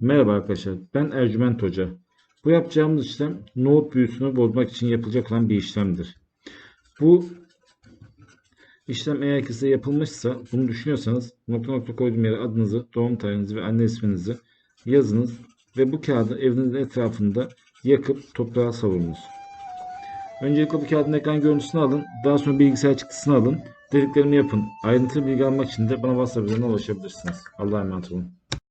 Merhaba arkadaşlar, ben Ercüment Hoca. Bu yapacağımız işlem nohut büyüsünü bozmak için yapılacak olan bir işlemdir. Bu işlem eğer ki size yapılmışsa, bunu düşünüyorsanız nokta nokta koyduğum yere adınızı, doğum tarihinizi ve anne isminizi yazınız ve bu kağıdı evinizin etrafında yakıp toprağa savurunuz. Öncelikle bu kağıdın ekran görüntüsünü alın, daha sonra bilgisayar çıktısını alın, dediklerimi yapın. Ayrıntılı bilgi almak için de bana WhatsApp üzerinden ulaşabilirsiniz. Allah'a emanet olun.